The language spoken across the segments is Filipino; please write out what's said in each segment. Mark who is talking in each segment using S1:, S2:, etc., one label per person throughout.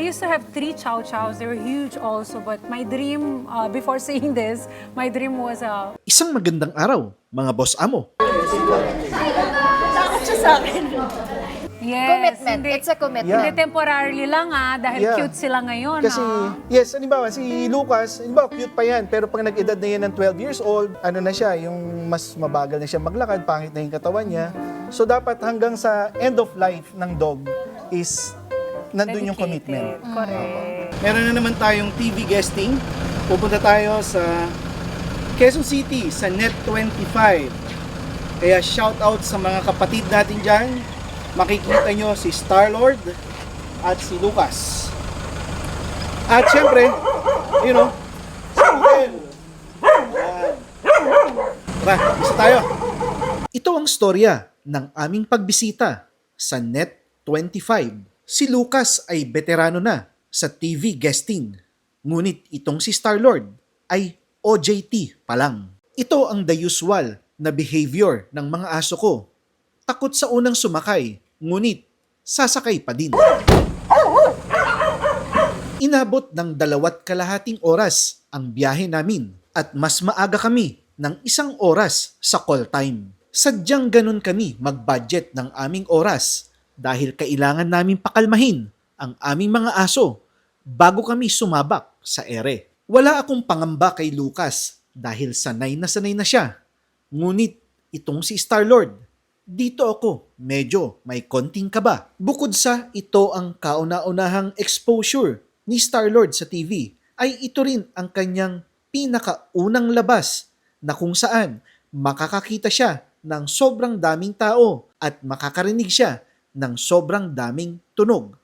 S1: I used to have three chow chows. They were huge also. But my dream, uh, before saying this, my dream was uh,
S2: Isang magandang araw, mga boss amo.
S3: Takot siya sa akin.
S1: yes.
S3: Commitment.
S1: Hindi,
S3: It's a commitment.
S1: Hindi temporarily lang ah, dahil
S4: Yeah.
S1: cute sila ngayon.
S4: Kasi,
S1: ah.
S4: yes, halimbawa, si Lucas, halimbawa, cute pa yan, pero pag nag-edad na yan ng 12 years old, ano na siya, yung mas mabagal na siya maglakad, pangit na yung katawan niya. So, dapat hanggang sa end of life ng dog is nandun yung commitment.
S1: Correct.
S4: Meron na naman tayong TV guesting. Pupunta tayo sa Quezon City, sa Net 25. Kaya shout out sa mga kapatid natin dyan. Makikita nyo si Starlord at si Lucas. At syempre, you know, si. Yan. Tara, isa tayo.
S2: Ito ang storya ng aming pagbisita sa Net 25. Si Lucas ay veterano na sa TV guesting. Ngunit itong si Starlord ay OJT pa lang. Ito ang the usual na behavior ng mga aso ko. Takot sa unang sumakay, ngunit sasakay pa din. Inabot ng dalawat kalahating oras ang biyahe namin at mas maaga kami ng isang oras sa call time. Sadyang ganun kami mag-budget ng aming oras dahil kailangan namin pakalmahin ang aming mga aso bago kami sumabak sa ere. Wala akong pangamba kay Lucas dahil sanay na sanay na siya. Ngunit itong si Starlord, dito ako medyo may konting kaba. Bukod sa ito ang kauna-unahang exposure ni Starlord sa TV, ay ito rin ang kanyang pinakaunang labas na kung saan makakakita siya ng sobrang daming tao at makakarinig siya ng sobrang daming tunog.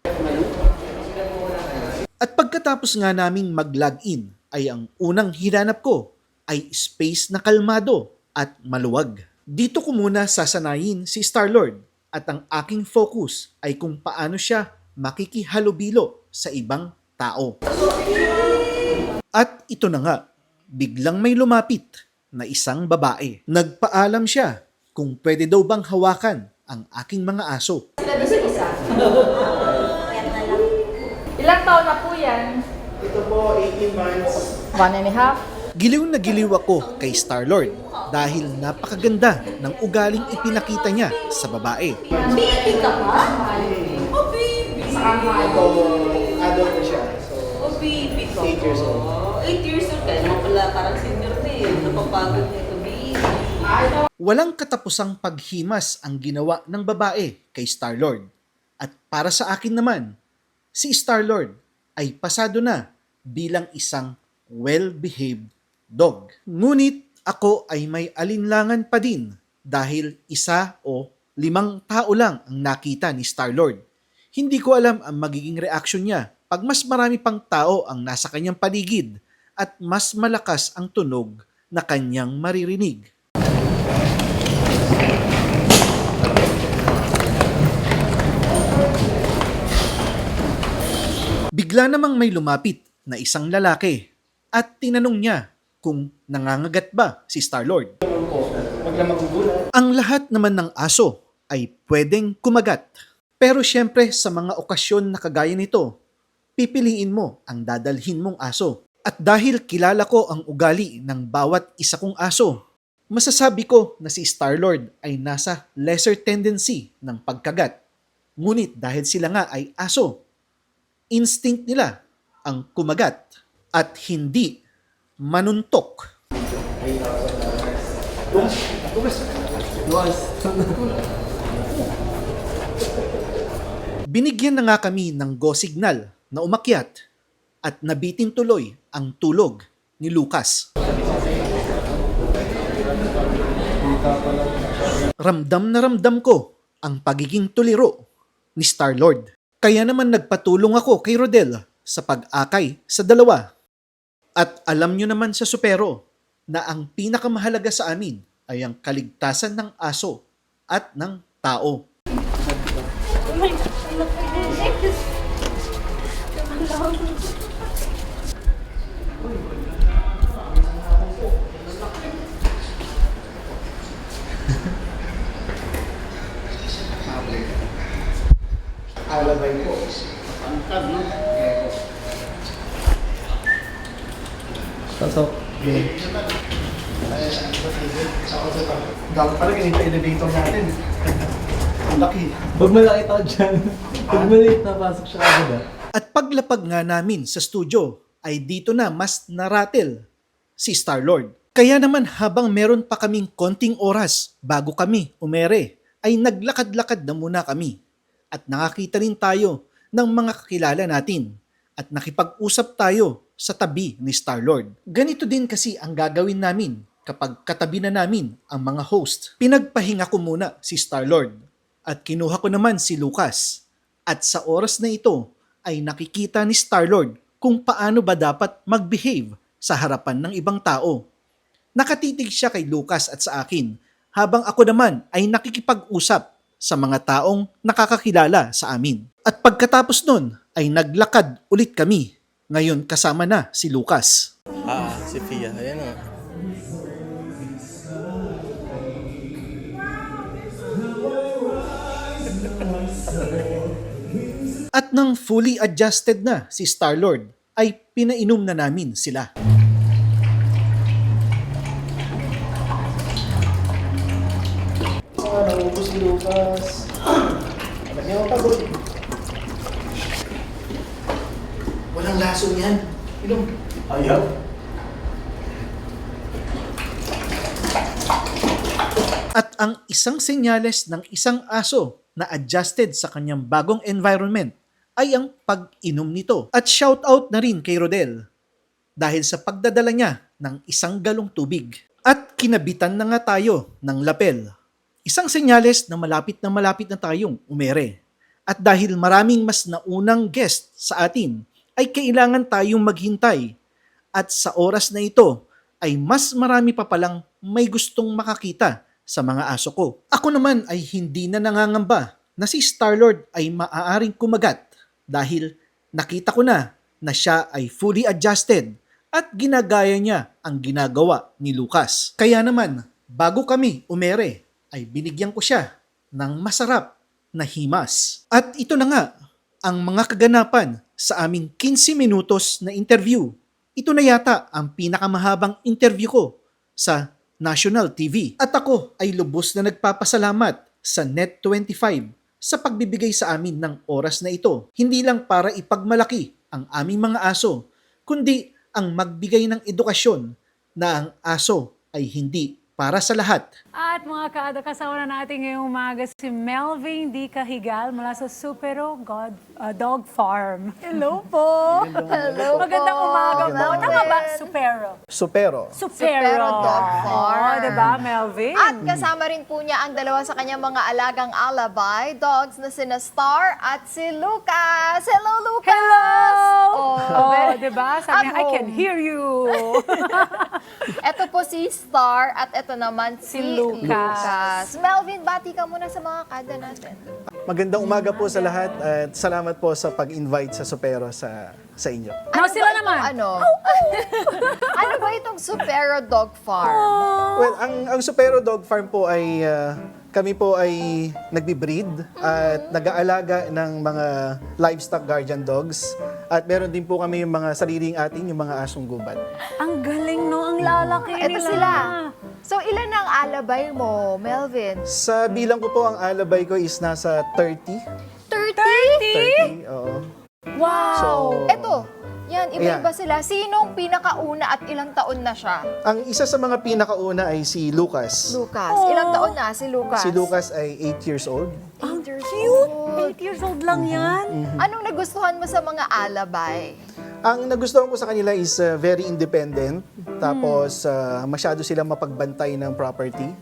S2: At pagkatapos nga naming mag-login ay ang unang hinanap ko ay space na kalmado at maluwag. Dito ko muna sasanayin si Starlord at ang aking focus ay kung paano siya makikihalubilo sa ibang tao. At ito na nga, biglang may lumapit na isang babae. Nagpaalam siya kung pwede daw bang hawakan ang aking mga aso.
S3: Ilang taon na po yan?
S4: Ito po, 18 months.
S3: One and a half.
S2: Giliw na giliw ako kay Starlord dahil napakaganda ng ugaling ipinakita niya sa babae.
S5: Baby ka pa? Oh, baby.
S4: Ito, adult na siya. So,
S5: Oh, baby ka
S4: 8 years old.
S5: pa. 8 years old. Kaya naman pala parang senior na eh. Napapagod na ito, baby.
S2: Walang katapusang paghimas ang ginawa ng babae kay Starlord. At para sa akin naman, si Starlord ay pasado na bilang isang well-behaved dog. Ngunit ako ay may alinlangan pa din dahil isa o limang tao lang ang nakita ni Starlord. Hindi ko alam ang magiging reaksyon niya pag mas marami pang tao ang nasa kanyang paligid at mas malakas ang tunog na kanyang maririnig. Bigla namang may lumapit na isang lalaki at tinanong niya kung nangangagat ba si Starlord. Ang lahat naman ng aso ay pwedeng kumagat. Pero syempre sa mga okasyon na kagaya nito, pipiliin mo ang dadalhin mong aso. At dahil kilala ko ang ugali ng bawat isa kong aso, masasabi ko na si Starlord ay nasa lesser tendency ng pagkagat. Ngunit dahil sila nga ay aso, instinct nila ang kumagat at hindi manuntok. Binigyan na nga kami ng go signal na umakyat at nabitin tuloy ang tulog ni Lucas. Ramdam na ramdam ko ang pagiging tuliro ni Starlord. Kaya naman nagpatulong ako kay Rodel sa pag-akay sa dalawa. At alam nyo naman sa supero na ang pinakamahalaga sa amin ay ang kaligtasan ng aso at ng tao.
S4: Dapat pala ganito elevator natin. Ang laki.
S6: Huwag malaki tao dyan. Huwag maliit na pasok siya agad ah.
S2: At paglapag nga namin sa studio ay dito na mas naratel si Star-Lord. Kaya naman habang meron pa kaming konting oras bago kami umere, ay naglakad-lakad na muna kami. At nakakita rin tayo ng mga kakilala natin at nakipag-usap tayo sa tabi ni Star-Lord. Ganito din kasi ang gagawin namin kapag katabi na namin ang mga host. Pinagpahinga ko muna si Star-Lord at kinuha ko naman si Lucas. At sa oras na ito ay nakikita ni Star-Lord kung paano ba dapat mag-behave sa harapan ng ibang tao. Nakatitig siya kay Lucas at sa akin habang ako naman ay nakikipag-usap sa mga taong nakakakilala sa amin. At pagkatapos nun ay naglakad ulit kami. Ngayon kasama na si Lucas.
S6: Ah, si Fia. Ayan o.
S2: At nang fully adjusted na si Star-Lord ay pinainom na namin sila.
S4: Naubos si Lucas. Lagyan mo pagod.
S2: Walang laso yan.
S4: Inom.
S6: Ayaw.
S2: At ang isang senyales ng isang aso na adjusted sa kanyang bagong environment ay ang pag-inom nito. At shout out na rin kay Rodel dahil sa pagdadala niya ng isang galong tubig. At kinabitan na nga tayo ng lapel. Isang senyales na malapit na malapit na tayong umere. At dahil maraming mas naunang guest sa atin, ay kailangan tayong maghintay. At sa oras na ito, ay mas marami pa palang may gustong makakita sa mga aso ko. Ako naman ay hindi na nangangamba na si Starlord ay maaaring kumagat dahil nakita ko na na siya ay fully adjusted at ginagaya niya ang ginagawa ni Lucas. Kaya naman, bago kami umere, ay binigyan ko siya ng masarap na himas. At ito na nga, ang mga kaganapan sa aming 15 minutos na interview. Ito na yata ang pinakamahabang interview ko sa national TV. At ako ay lubos na nagpapasalamat sa Net25 sa pagbibigay sa amin ng oras na ito. Hindi lang para ipagmalaki ang aming mga aso, kundi ang magbigay ng edukasyon na ang aso ay hindi para sa lahat.
S1: At mga kaada, kasama na natin ngayong umaga si Melvin D. Cahigal mula sa Supero God, uh, Dog Farm. Hello po!
S3: Hello
S1: Magandang
S3: po,
S1: umaga po.
S3: Melvin.
S1: Tama ba? Supero.
S4: Supero.
S1: Supero.
S3: Supero Dog Farm.
S1: Oo, diba, Melvin?
S3: At kasama rin po niya ang dalawa sa kanyang mga alagang alabay dogs na sina Star at si Lucas. Hello, Lucas!
S1: Hello!
S3: Oh,
S1: Oh, diba? Sabi niya, I can hear you.
S3: Ito po si Star at ito naman si,
S1: Si Lucas.
S3: Melvin, bati ka muna sa mga kada natin.
S7: Magandang umaga po sa lahat at salamat po sa pag-invite sa Supero sa sa inyo.
S1: Now, sila
S3: ba
S1: naman.
S3: Ano? ano ba itong Supero Dog Farm?
S7: Well, ang ang Supero Dog Farm po ay ah, kami po ay nagbi-breed at nag-aalaga ng mga livestock guardian dogs at meron din po kami yung mga sariling atin, yung mga asong gubat.
S1: Ang galing, no? Ang lalaki
S3: Ito
S1: nila.
S3: sila. Alabay mo, Melvin?
S7: Sa bilang ko po, ang alabay ko is nasa 30.
S3: 30?
S7: 30, oo.
S1: Wow!
S7: So,
S3: Eto, yan, iba-iba
S7: Ayan.
S3: sila. Sinong pinakauna at ilang taon na siya?
S7: ang isa sa mga pinakauna ay si Lucas.
S3: Lucas. Ilang taon na si Lucas?
S7: Si Lucas ay 8 years old.
S3: Ang years
S1: Cute!
S3: old.
S1: 8 years old lang yan.
S3: Anong nagustuhan mo sa mga alabay?
S7: Ang nagustuhan ko sa kanila is uh, very independent. Tapos uh, masyado silang mapagbantay ng property.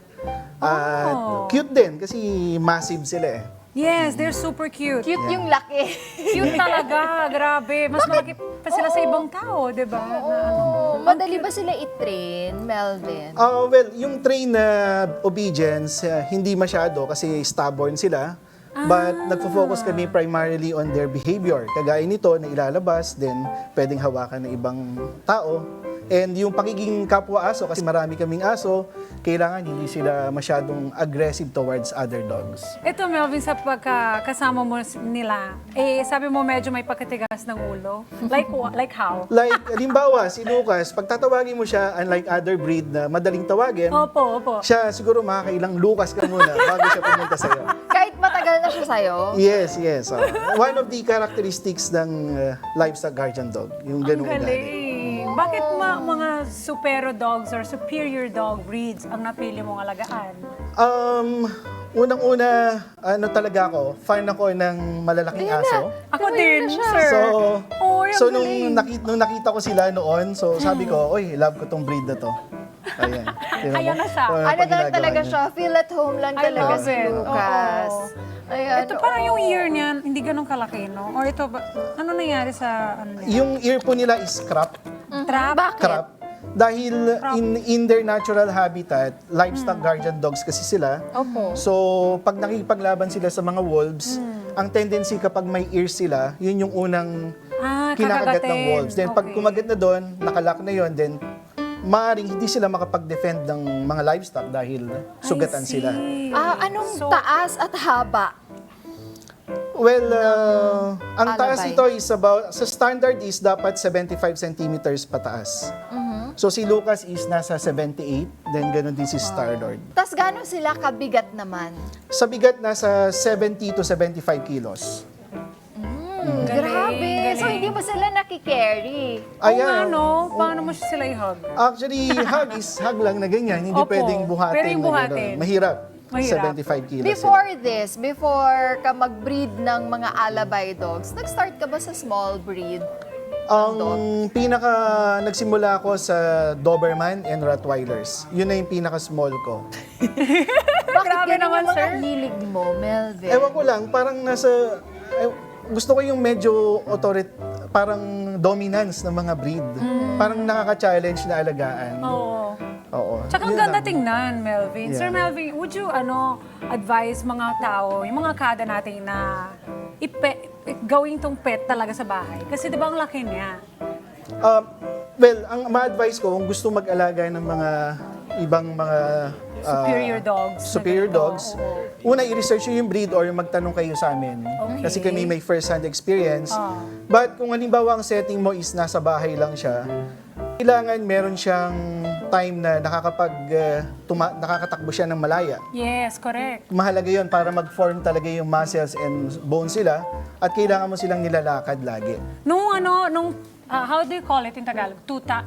S7: At
S1: Oh.
S7: cute din kasi massive sila eh.
S1: Yes, they're super cute.
S3: Cute yung laki.
S1: Cute talaga, grabe. Mas malaki pa sila sa ibang tao, di ba? Na ano.
S3: Oo. Madali ba sila i-train, Melvin?
S7: Uh, well, yung train na obedience, uh, hindi masyado kasi stubborn sila. But nagfo-focus kami primarily on their behavior. Kagaya nito na ilalabas, then pwedeng hawakan ng ibang tao. And yung pagiging kapwa-aso, kasi marami kaming aso, kailangan hindi sila masyadong aggressive towards other dogs.
S1: Ito, Melvin, sa pagkakasama mo nila, eh, sabi mo medyo may pagkatigas ng ulo. Like, like how?
S7: Like, halimbawa, si Lucas, pag tatawagin mo siya, unlike other breed na madaling tawagin,
S1: Opo, opo.
S7: siya siguro makakailang Lucas ka muna bago siya pumunta sa'yo.
S3: Kahit matagal na siya sa'yo.
S7: Yes, yes. oh. One of the characteristics ng uh, livestock guardian dog, yung ganung ugali.
S1: Bakit ma- mga supero dogs or superior dog breeds ang napili mong alagaan?
S7: Um, unang-una, ano talaga ako, fan ako ng malalaking aso.
S1: Ako din, sir.
S7: So,
S1: oh,
S7: so nung, nakita, nung nakita ko sila noon, so sabi ko, oy, love ko tong breed na to. Ayan. Tingnan.
S1: Ayan na siya.
S3: Ano lang
S7: ginagawa
S3: talaga
S7: niya.
S3: siya, feel at home lang
S1: I
S3: talaga
S1: love
S3: si
S1: it.
S3: Lucas.
S1: Oo.
S3: Ayan,
S1: Ito parang yung ear niyan, hindi ganun kalaki, no? Or ito, ba, ano nangyari sa ano niya?
S7: Yung ear po nila is crop.
S1: Trap?
S3: Bakit?
S7: crop. Dahil in in their natural habitat, livestock guardian dogs kasi sila.
S3: Opo.
S7: So, pag nakikipaglaban sila sa mga wolves, ang tendency kapag may ears sila, yun yung unang
S1: Ah,
S7: kinakagat ng wolves. Then pag
S1: Okay.
S7: kumagat na doon, nakalock na yon then maaring hindi sila makapag-defend ng mga livestock dahil sugatan sila.
S3: Ah, anong
S1: So-
S3: taas at haba?
S7: Well, uh, ang taas
S3: alabay.
S7: ito is about, sa standard is dapat 75 centimeters pataas.
S3: Mm-hmm.
S7: So si Lucas is nasa 78, then ganun din si Starlord.
S3: Tapos gano'n sila kabigat naman?
S7: Sa bigat, nasa 70 to 75 kilos.
S1: Galing,
S3: Grabe. So, hindi mo sila nakikerry.
S7: Ayan.
S1: no? Paano mo sila i-hug?
S7: Actually, hug is hug lang na ganyan. Hindi
S1: Opo.
S7: pwedeng buhatin.
S1: Pero yung
S7: na
S1: buhatin.
S7: Mahirap.
S1: Mahirap.
S7: 75 kilos.
S3: Before this, before ka mag-breed ng mga alabay dogs, nag-start ka ba sa small breed?
S7: Ang pinaka nagsimula ako sa Doberman and Rottweilers. Yun na yung pinaka small ko.
S3: Bakit
S1: Grabe
S3: ganun
S1: naman,
S3: yung mga
S1: sir.
S3: hilig mo, Melvin?
S7: Ewan ko lang, parang nasa eh, gusto ko yung medyo autorit parang dominance ng mga breed.
S1: Mm.
S7: Parang nakaka-challenge na alagaan.
S1: Oo.
S7: Oo.
S1: Tsaka ang
S7: Yun
S1: ganda
S7: lang.
S1: tingnan, Melvin. Sir
S7: Yeah.
S1: Melvin, would you ano advise mga tao, yung mga kada natin na ipe, gawing tong pet talaga sa bahay? Kasi di ba ang laki niya?
S7: Um, well, ang ma-advise ko kung gusto mag-alaga ng mga ibang mga ah,
S1: Superior dogs. na
S7: superior
S1: ganito.
S7: dogs,
S1: Oo.
S7: una i-research nyo yung breed or magtanong kayo sa amin.
S1: Okay.
S7: Kasi kami may first-hand experience.
S1: Ah.
S7: But kung halimbawa ang setting mo is nasa bahay lang siya, kailangan meron siyang time na nakakapag ah, tuma- nakakatakbo siya ng malaya.
S1: Yes, correct.
S7: Mahalaga yon para mag-form talaga yung muscles and bones sila at kailangan mo silang nilalakad lagi.
S1: Nung ano, nung, ah, how do you call it in Tagalog? Tuta.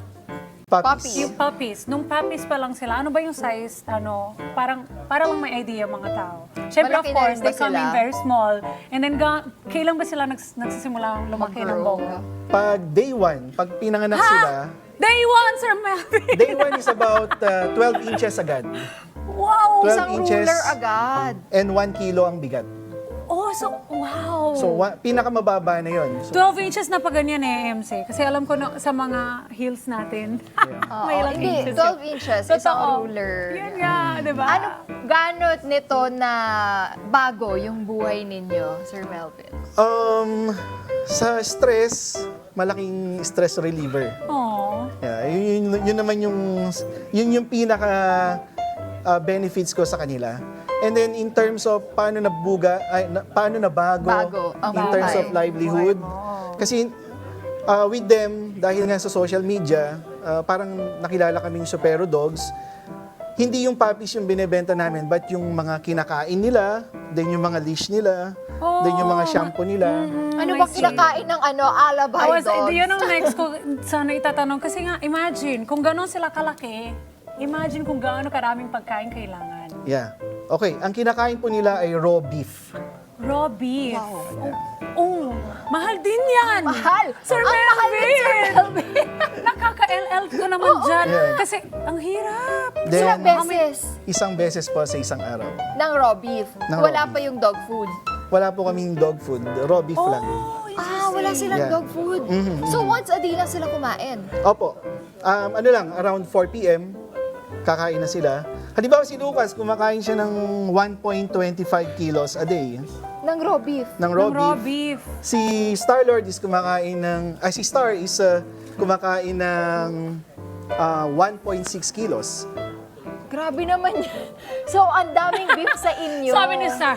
S7: Puppies.
S1: Yung puppies. Nung puppies pa lang sila, ano ba yung size, ano, parang, para lang may idea mga tao. Siyempre, of
S3: Malaki na
S1: course,
S3: rin ba
S1: they come in
S3: sila?
S1: very small. And then, ga- kailan ba sila nags, nagsisimulang lumaki ng
S3: Mag-grow.
S1: bongga?
S7: Pag day one, pag pinanganak
S1: Ha?
S7: sila,
S1: Day one, Sir Melvin!
S7: day one is about uh, 12 inches agad.
S1: wow!
S7: 12
S3: Isang
S7: inches.
S3: ruler agad.
S7: And 1 kilo ang bigat.
S1: Oh, so, wow!
S7: So, wa- pinakamababa na yon. So,
S1: 12 inches na pa ganyan eh, MC. Kasi alam ko na, sa mga heels natin, may
S3: Oo,
S1: ilang
S3: hindi,
S1: inches.
S3: 12 inches,
S1: Totoo.
S3: isang ruler.
S1: Yan nga, di ba?
S3: Ano, ganot nito na bago yung buhay ninyo, Sir Melvin?
S7: um, sa stress, malaking stress reliever.
S1: Oh.
S7: Yeah, yun, yun, yun naman yung, yun yung pinaka uh, benefits ko sa kanila. And then in terms of paano nabuga, ay, na, paano na bago,
S3: ang
S7: in terms of livelihood. Kasi uh, with them, dahil nga sa social media, uh, parang nakilala kaming supero dogs, hindi yung puppies yung binebenta namin, but yung mga kinakain nila, then yung mga leash nila, then yung mga shampoo nila.
S3: Ano bang kinakain ng ano, alabay
S1: I was,
S3: dogs?
S1: yun ang next ko sana itatanong. Kasi nga, imagine, kung gano'n sila kalaki, imagine kung gaano karaming pagkain kailangan.
S7: Yeah. Okay, ang kinakain po nila ay raw beef.
S1: Raw beef. Oh, oh, mahal din yan.
S3: Mahal.
S1: Sir
S3: Ang mahal din, Sir
S1: Melvin. Nakaka-LL ko naman dyan.
S7: Yeah.
S1: Kasi, ang hirap.
S7: Then,
S3: Ilang beses
S7: isang beses po sa isang araw.
S3: ng raw beef.
S7: Ng raw
S3: Wala
S7: beef.
S3: pa yung dog food.
S7: Wala po kaming dog food, raw beef lang.
S1: Oh,
S3: Ah, wala silang
S7: Yeah.
S3: dog food. So once a day lang sila kumain.
S7: Opo. Um, ano lang, around 4 p.m., kakain na sila. Halimbawa si Lucas, kumakain siya ng 1.25 kilos a day
S3: Ng raw beef.
S7: ng raw,
S1: Ng raw
S7: beef.
S1: beef.
S7: Si Star-Lord is kumakain ng, ah, si Star is uh, kumakain ng ah, 1.6 kilos.
S3: Grabe naman yan. So, ang daming beef sa inyo.
S1: Sabi ni Star,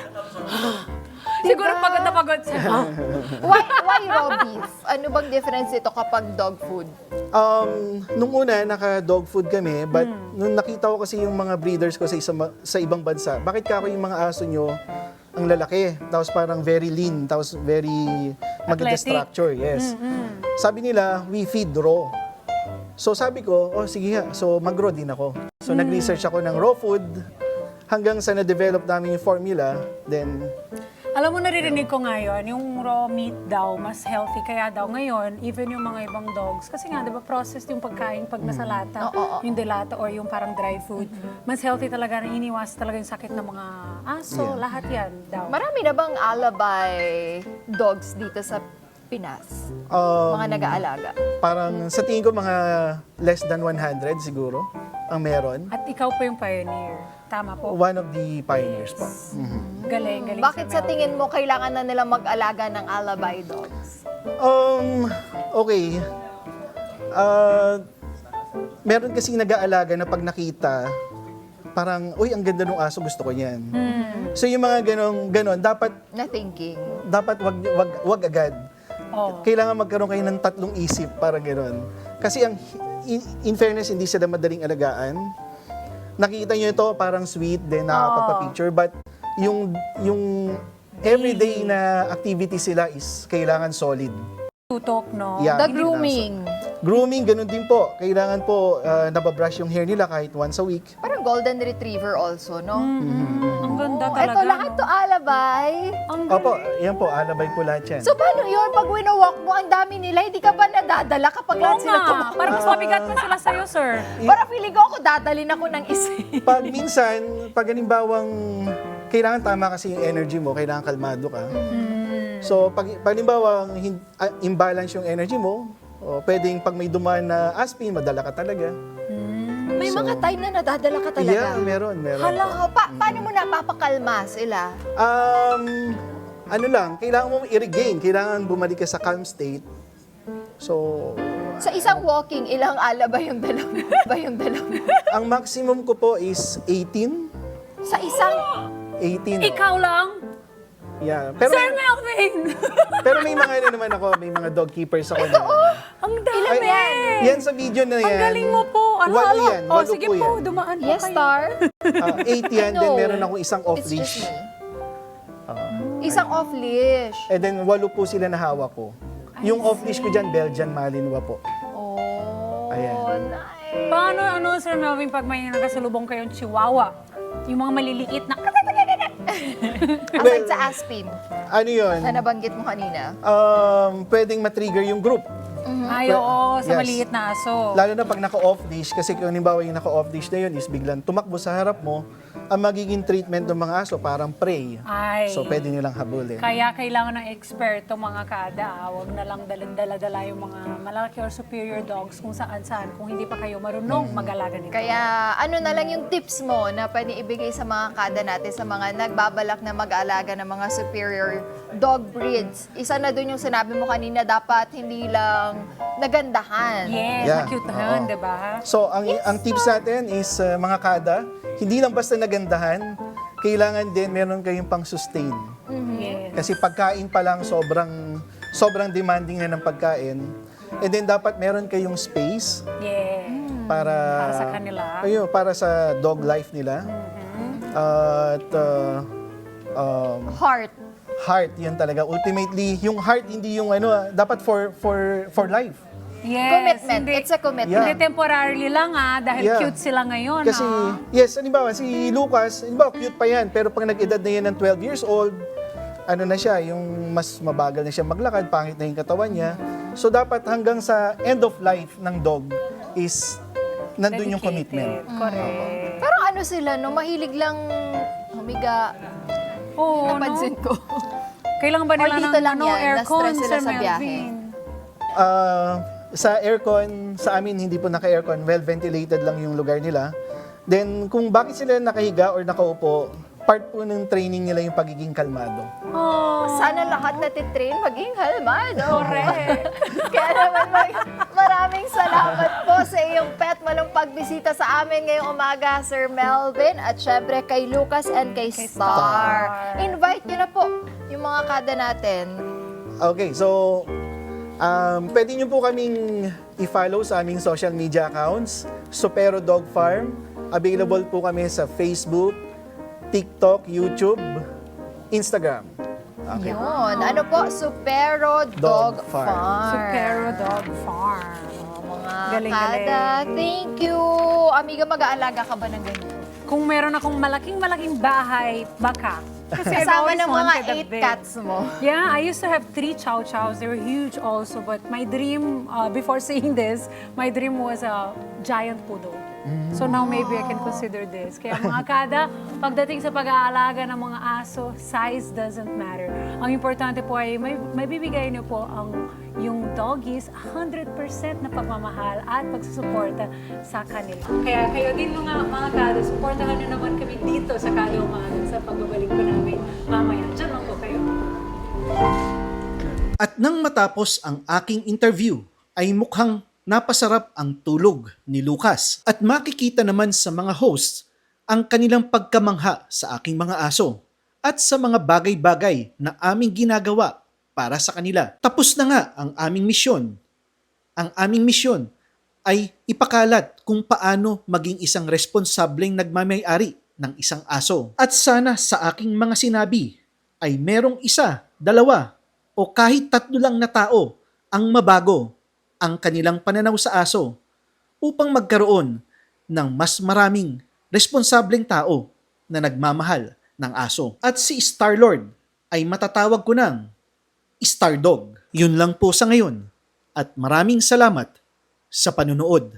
S1: siguro
S3: Diba?
S1: pagod na pagod siya.
S3: Why, why raw beef? Ano bang difference ito kapag dog food?
S7: Um, nung una, naka-dog food kami, but nung nakita ko kasi yung mga breeders ko sa, isang, sa ibang bansa, bakit ka ako yung mga aso nyo ang lalaki, tapos parang very lean, tapos very maganda
S1: Athletic.
S7: structure, yes. Sabi nila, we feed raw. So sabi ko, oh sige nga, so mag-raw din ako. So nag-research ako ng raw food, hanggang sa na-develop namin yung formula, then
S1: Alam mo, naririnig ko ngayon, yung raw meat daw, mas healthy. Kaya daw ngayon, even yung mga ibang dogs, kasi nga, di ba, processed yung pagkain pag nasa lata,
S3: Oo, oo.
S1: yung delata or yung parang dry food. Mas healthy talaga, na iniwas talaga yung sakit ng mga aso, lahat yan daw.
S3: Marami na bang alabay dogs dito sa Pinas?
S7: um,
S3: Mga nag-aalaga?
S7: parang sa tingin ko mga less than 100 siguro ang meron.
S1: At ikaw po yung pioneer. Tama po.
S7: One of the pioneers po.
S1: Galing, galing.
S3: Bakit sa tingin mo kailangan na nila mag-alaga ng alabay dogs?
S7: Um, okay. Uh, meron kasing nag-aalaga na pag nakita, parang, uy, ang ganda ng aso, gusto ko yan. So yung mga ganong, ganon, dapat,
S3: Na thinking.
S7: dapat wag, wag, wag agad.
S1: Oh.
S7: Kailangan magkaroon kayo ng tatlong isip para ganon. Kasi ang, in, in fairness, hindi sila madaling alagaan. Nakita nyo ito, parang sweet, then nakakapagpa-picture, but yung, yung everyday na activity sila is kailangan solid.
S1: Tutok, no?
S7: Yeah.
S3: The
S7: Hindi
S3: grooming.
S7: Grooming, ganun din po. Kailangan po uh, nababrush yung hair nila kahit once a week.
S3: Parang golden retriever also, no?
S1: Ang ganda
S3: Oh,
S1: talaga.
S3: Ito lahat
S1: no?
S3: to alabay.
S1: Ang
S7: Opo, yan po, alabay po lahat yan.
S3: So paano yun? Pag winawalk mo, ang dami nila, hindi ka ba nadadala kapag
S1: Oo
S3: lahat sila
S1: nga,
S3: tumakbo?
S1: parang mas mabigat pa sila sa'yo, sir.
S3: Parang feeling ko ako dadalin ako ng isa.
S7: pag minsan, pag halimbawang kailangan tama kasi yung energy mo, kailangan kalmado ka. So, pag, hin- ah, imbalance yung energy mo, o pwedeng pag may dumaan na aspin, madala ka talaga.
S3: May mga time na nadadala ka talaga.
S7: Yeah, meron, meron.
S3: Hala, pa- paano mo napapakalma sila?
S7: Um, ano lang, kailangan mo i-regain, kailangan bumalik ka sa calm state. So,
S3: Sa isang walking, ilang ala ba yung dalawa? ba yung dalawa?
S7: ang maximum ko po is 18.
S3: Sa isang...
S7: 18.
S1: Ikaw lang?
S7: Yeah. Pero,
S1: Sir Melvin!
S7: pero may mga ano naman ako, may mga dog keepers ako na.
S1: Ang dami!
S3: Ilan yan?
S7: Yan sa video na yan.
S1: Ang galing mo po! Ano,
S7: Walo
S1: ano?
S7: yan,
S1: Oh,
S7: walo
S1: sige
S7: po yan.
S1: dumaan po
S3: Yes,
S1: kayo.
S3: Star?
S7: Ah, 8 yan, then meron akong isang
S3: It's just
S7: off-leash.
S3: me. Isang off-leash.
S7: And then walo po sila na hawak ko. Yung off-leash ko dyan, Belgian Malinois po.
S3: Oh,
S7: Ayan.
S3: nice.
S1: Paano, ano, Sir Melvin, pag may nakasalubong kayong chihuahua? Yung mga maliliit na...
S3: Aside sa Aspin,
S7: Ano yun?
S3: na nabanggit mo kanina.
S7: Um, pwedeng matrigger yung group.
S1: Ay, oo, sa
S7: Yes.
S1: maliit na aso.
S7: Lalo na pag naka-off leash, kasi kung halimbawa yung naka-off leash na yun is biglang tumakbo sa harap mo, ang magiging treatment ng mga aso parang prey.
S1: Ay.
S7: So pwede nilang habulin.
S1: Kaya kailangan ng eksperto mga kada, ah. huwag na lang daladala yung mga malaki or superior dogs kung saan-saan. Kung hindi pa kayo marunong mag-alaga nito.
S3: Kaya ano na lang yung tips mo na pwede ibigay sa mga kada natin, sa mga nagbabalak na mag-aalaga ng mga superior dog breeds. Isa na dun yung sinabi mo kanina, dapat hindi lang nagandahan.
S1: Yes,
S7: Yeah,
S1: ma-cutehan,
S7: oo.
S1: di ba?
S7: So, ang, ang tips natin is uh, mga kada, hindi lang basta nagandahan, kailangan din meron kayong pang-sustain.
S1: Yes.
S7: Kasi pagkain pa lang sobrang sobrang demanding na ng pagkain. And then dapat meron kayong space
S1: Yeah.
S7: para
S1: Para sa kanila.
S7: Ayun, para sa dog life nila. At uh, um,
S3: Heart.
S7: heart 'yan talaga. Ultimately, yung heart hindi yung ano, ah, dapat for for for life.
S1: Yes.
S3: Commitment.
S1: Hindi,
S3: It's a commitment.
S7: Yeah.
S1: Hindi temporarily lang ah, dahil
S7: Yeah.
S1: cute sila ngayon
S7: Kasi,
S1: ah.
S7: yes, halimbawa, si Lucas, halimbawa, cute pa yan, pero pag nag-edad na yan ng 12 years old, ano na siya, yung mas mabagal na siya maglakad, pangit na yung katawan niya. So, dapat hanggang sa end of life ng dog is nandun yung
S1: Dedicated.
S7: commitment.
S1: Correct.
S3: Parang ano sila, no? Mahilig lang humiga.
S1: Oo, no?
S3: Napansin ko.
S1: Kailangan ba
S3: Or
S1: nila
S3: dito
S1: ng
S3: lang
S1: ano,
S3: yan,
S1: aircon,
S3: na-stress sila
S1: Sir
S3: sa biyahe.
S1: Melvin?
S7: Ah, sa aircon, sa amin hindi po naka-aircon, well ventilated lang yung lugar nila. Then, kung bakit sila nakahiga or nakaupo, part po ng training nila yung pagiging kalmado.
S1: Oh.
S3: Sana lahat natitrain maging halmado.
S1: Correct.
S3: Kaya naman mag- maraming salamat po sa iyong pet pagbisita sa amin ngayong umaga, Sir Melvin, at syempre kay Lucas and kay,
S1: Kay
S3: Star.
S1: Star.
S3: Invite nyo na po yung mga kada natin.
S7: Okay, so um, pwede nyo po kaming i-follow sa aming social media accounts. Supero Dog Farm. Available po kami sa Facebook, TikTok, YouTube, Instagram. Okay.
S3: Yun. Ano po? Supero Dog,
S7: Dog Farm.
S3: Farm.
S1: Supero Dog Farm.
S3: Oh, mga
S1: Galing,
S3: kada,
S1: galing.
S3: thank you. Amiga, mag-aalaga ka ba ng ganyan?
S1: Kung meron akong malaking-malaking bahay, baka. Kasi
S3: Kasama ng mga eight cats mo.
S1: Yeah, I used to have three chow chows. They were huge also. But my dream, uh, before seeing this, my dream was a giant poodle. So now maybe I can consider this. Kaya mga kada, pagdating sa pag-aalaga ng mga aso, size doesn't matter. Ang importante po ay may, may bibigay niyo po ang yung doggies 100% na pagmamahal at pagsusuporta sa kanila. Kaya kayo din mga mga kada, supportahan niyo naman kami dito sa Kada Umaga sa pagbabalik ko namin mamaya. Diyan lang po kayo.
S2: At nang matapos ang aking interview, ay mukhang napasarap ang tulog ni Lucas. At makikita naman sa mga hosts ang kanilang pagkamangha sa aking mga aso at sa mga bagay-bagay na aming ginagawa para sa kanila. Tapos na nga ang aming misyon. Ang aming misyon ay ipakalat kung paano maging isang responsableng nagmamayari ng isang aso. At sana sa aking mga sinabi ay merong isa, dalawa, o kahit tatlo lang na tao ang mabago ang kanilang pananaw sa aso upang magkaroon ng mas maraming responsableng tao na nagmamahal ng aso. At si Star-Lord ay matatawag ko ng Star Dog. Yun lang po sa ngayon at maraming salamat sa panunood.